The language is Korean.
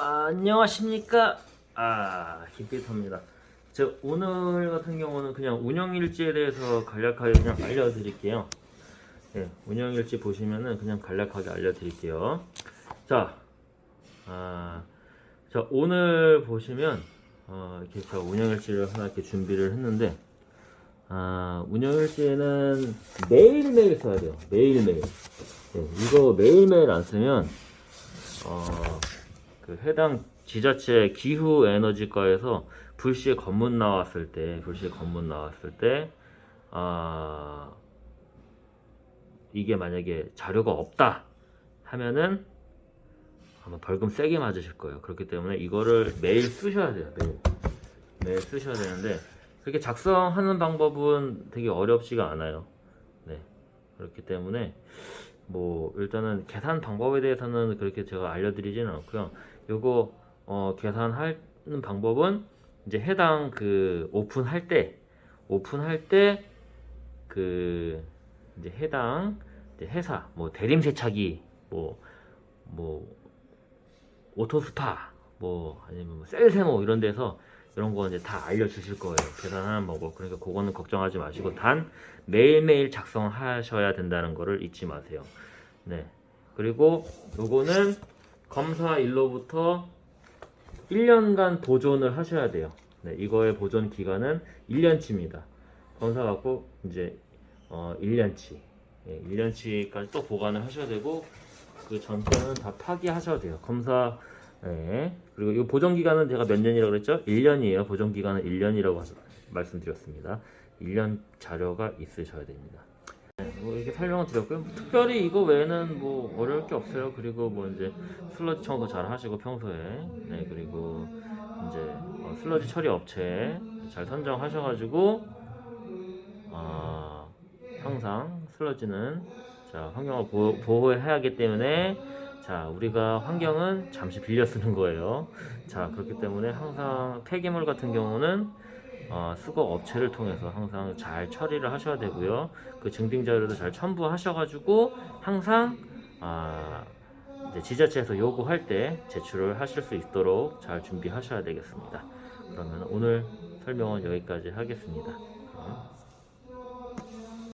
아, 안녕하십니까? 아, 김피터입니다. 저 오늘 같은 경우는 그냥 운영일지에 대해서 간략하게 그냥 알려드릴게요. 네, 운영일지 보시면은 그냥 간략하게 알려드릴게요. 자, 아, 자 오늘 보시면 어, 이렇게 제가 운영일지를 하나 이렇게 준비를 했는데 아, 운영일지는 매일매일 써야 돼요. 매일매일. 네, 이거 매일매일 안 쓰면 어, 그 해당 지자체 기후 에너지과에서 불시에 검문 나왔을 때, 불시에 검문 나왔을 때, 아, 이게 만약에 자료가 없다 하면은 아마 벌금 세게 맞으실 거예요. 그렇기 때문에 이거를 매일 쓰셔야 돼요. 매일. 매일 쓰셔야 되는데, 그렇게 작성하는 방법은 되게 어렵지가 않아요. 네. 그렇기 때문에, 뭐 일단은 계산 방법에 대해서는 그렇게 제가 알려드리지는 않고요. 요거 어, 계산하는 방법은 이제 해당 그 오픈할 때 오픈할 때 그 이제 해당 이제 회사 뭐 대림 세차기 뭐뭐 오토스파 뭐 아니면 뭐 셀세모 이런 데서 이런 거 이제 다 알려주실 거예요. 계산하는 방법. 그러니까 그거는 걱정하지 마시고 단 매일매일 작성하셔야 된다는 거를 잊지 마세요. 네. 그리고 요거는 검사 일로부터 1년간 보존을 하셔야 돼요. 네, 이거의 보존 기간은 1년치입니다. 검사 갖고 이제 어 1년치. 예, 1년치까지 또 보관을 하셔야 되고 그 전체는 다 파기하셔야 돼요. 검사 예. 그리고 이 보존 기간은 제가 몇 년이라고 그랬죠? 1년이에요. 보존 기간은 1년이라고 말씀드렸습니다. 1년 자료가 있으셔야 됩니다. 네, 뭐 이렇게 설명을 드렸고요. 뭐 특별히 이거 외에는 뭐 어려울 게 없어요. 그리고 뭐 이제 슬러지 청소 잘 하시고 평소에 네 그리고 이제 어, 슬러지 처리 업체 잘 선정하셔가지고 아 항상 슬러지는 자 환경을 보호, 보호해야 하기 때문에 자 우리가 환경은 잠시 빌려 쓰는 거예요. 자 그렇기 때문에 항상 폐기물 같은 경우는 어, 수거 업체를 통해서 항상 잘 처리를 하셔야 되고요. 그 증빙 자료도 잘 첨부하셔 가지고 항상 아, 지자체에서 요구할 때 제출을 하실 수 있도록 잘 준비하셔야 되겠습니다. 그러면 오늘 설명은 여기까지 하겠습니다. 어.